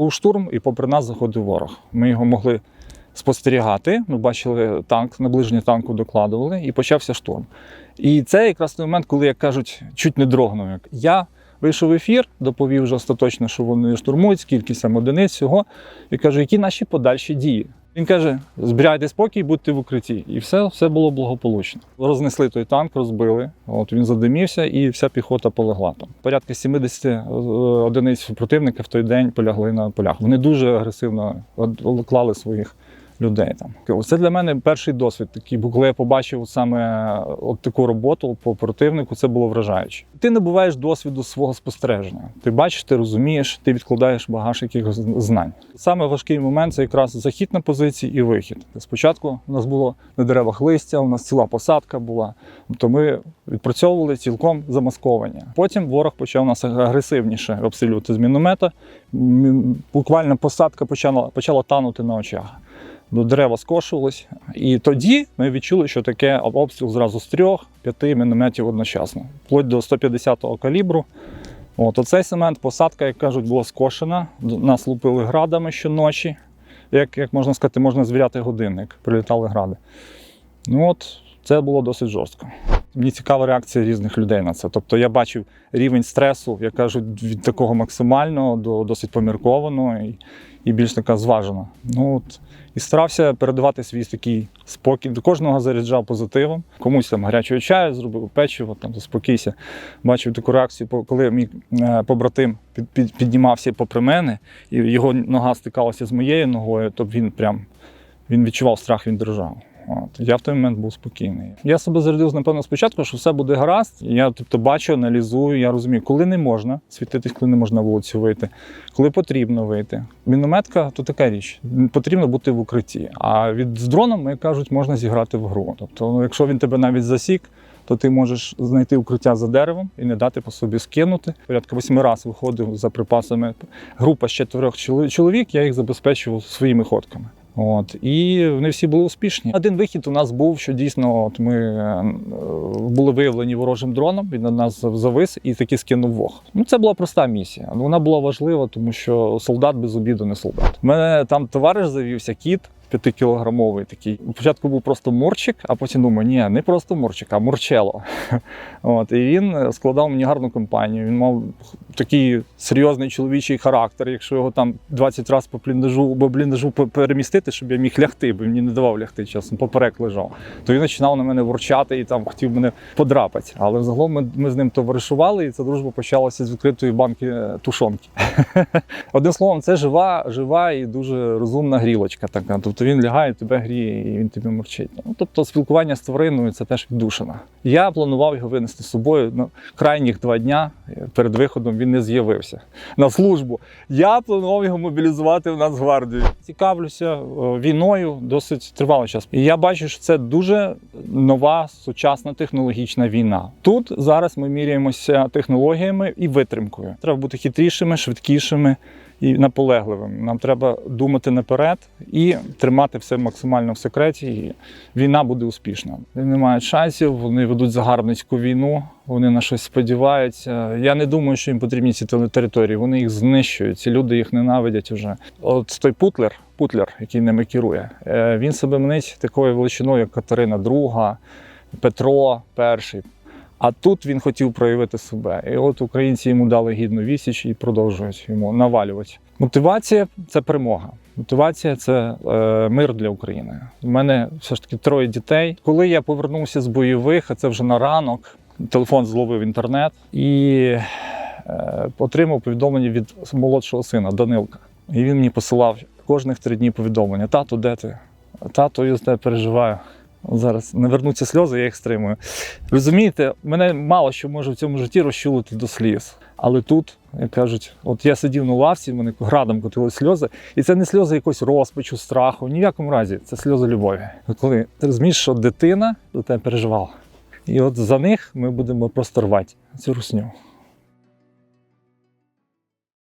Був штурм, і попри нас заходив ворог. Ми його могли спостерігати. Ми бачили танк, наближення танку докладували, і почався штурм. І це якраз той момент, коли, як кажуть, чуть не дрогнув. Я вийшов в ефір, доповів вже остаточно, що вони штурмують, скільки там одиниць всього, і кажу, які наші подальші дії. Він каже: збирайте спокій, будьте в укритті. І все, все було благополучно. Рознесли той танк, розбили. От він задимівся, і вся піхота полегла там. Порядка 70 е, одиниць противника в той день полягли на полях. Вони дуже агресивно клали своїх людей там. Це для мене перший досвід такий, бо коли я побачив саме от таку роботу по противнику, це було вражаюче. Ти набуваєш досвіду свого спостереження. Ти бачиш, ти розумієш, ти відкладаєш багаж якихось знань. Саме важкий момент це якраз захід на позиції і вихід. Спочатку у нас було на деревах листя, у нас ціла посадка була. То ми відпрацьовували цілком замасковані. Потім ворог почав нас агресивніше обстрілювати з міномета. Буквально посадка почала, почала танути на очах. Дерева скошувались. І тоді ми відчули, що таке обстріл зразу з трьох, п'яти мінометів одночасно, вплоть до 150-го калібру. От оцей семент, посадка, як кажуть, була скошена. Нас лупили градами щоночі. Як, як можна сказати, можна звіряти годинник, прилітали гради. Ну от це було досить жорстко. Мені цікава реакція різних людей на це. Тобто я бачив рівень стресу, як кажуть, від такого максимального до досить поміркованого і, і більш така зважена. Ну от і старався передавати свій такий спокій. До кожного заряджав позитивом. Комусь там гарячого чаю зробив, печиво, там заспокійся. Бачив таку реакцію, коли мій е, побратим під, під, піднімався попри мене, і його нога стикалася з моєю ногою, то він прям він відчував страх, він дрожав. От. Я в той момент був спокійний. Я себе зарядив, напевно, спочатку, що все буде гаразд. Я тобто бачу, аналізую, я розумію, коли не можна світитись, коли не можна на вулицю вийти, коли потрібно вийти. Мінометка то така річ. Потрібно бути в укритті. А від з дроном, як кажуть, можна зіграти в гру. Тобто, ну, якщо він тебе навіть засік, то ти можеш знайти укриття за деревом і не дати по собі скинути. Порядка восьми разів виходив за припасами. Група з чотирьох чоловік, я їх забезпечував своїми ходками. От і вони всі були успішні. Один вихід у нас був, що дійсно, от ми е, були виявлені ворожим дроном. Він на нас завис і таки скинув вог. Ну це була проста місія. Вона була важлива, тому що солдат без обіду не солдат. У мене там товариш завівся кіт. П'ятикілограмовий такий. Спочатку був просто морчик, а потім думаю, ні, не просто морчик, а мурчело. От, і він складав мені гарну компанію. Він мав такий серйозний чоловічий характер. Якщо його там 20 разів по бліндажу, по бліндажу перемістити, щоб я міг лягти, бо мені не давав лягти часом, поперек лежав. То він починав на мене ворчати і там хотів мене подрапати. Але взагалом ми, ми з ним товаришували, і ця дружба почалася з відкритої банки е, тушонки. Одним словом, це жива, жива і дуже розумна грілочка така. Тобто він лягає, тебе гріє і він тобі мовчить. Ну, тобто спілкування з твариною це теж віддушина. Я планував його винести з собою. Ну, крайніх два дня е, перед виходом він не з'явився на службу. Я планував його мобілізувати в Нацгвардію. Цікавлюся е, війною досить тривалий час. І я бачу, що це дуже нова сучасна технологічна війна. Тут зараз ми міряємося технологіями і витримкою. Треба бути хитрішими, швидкішими і наполегливими. Нам треба думати наперед і тримати все максимально в секреті. І війна буде успішна. Вони не мають шансів, вони ведуть загарбницьку війну, вони на щось сподіваються. Я не думаю, що їм потрібні ці території. Вони їх знищують. Ці люди їх ненавидять уже. От той Путлер, Путлер, який ними керує, е, він себе мнить такою величиною, як Катерина II, Петро І. А тут він хотів проявити себе. І от українці йому дали гідну відсіч і продовжують йому навалювати. Мотивація це перемога. Мотивація це е, мир для України. У мене все ж таки троє дітей. Коли я повернувся з бойових, а це вже на ранок, телефон зловив інтернет і е, отримав повідомлення від молодшого сина Данилка. І він мені посилав кожних три дні повідомлення: Тато, де ти? Тато, я з тебе переживаю. Зараз не вернуться сльози, я їх стримую. Розумієте, мене мало що може в цьому житті розчулити до сліз. Але тут, як кажуть, от я сидів на лавці, мене градом котили сльози, і це не сльози якогось розпачу, страху, ні в якому разі, це сльози любові. Коли ти розумієш, що дитина до тебе переживала. І от за них ми будемо просто рвати цю русню.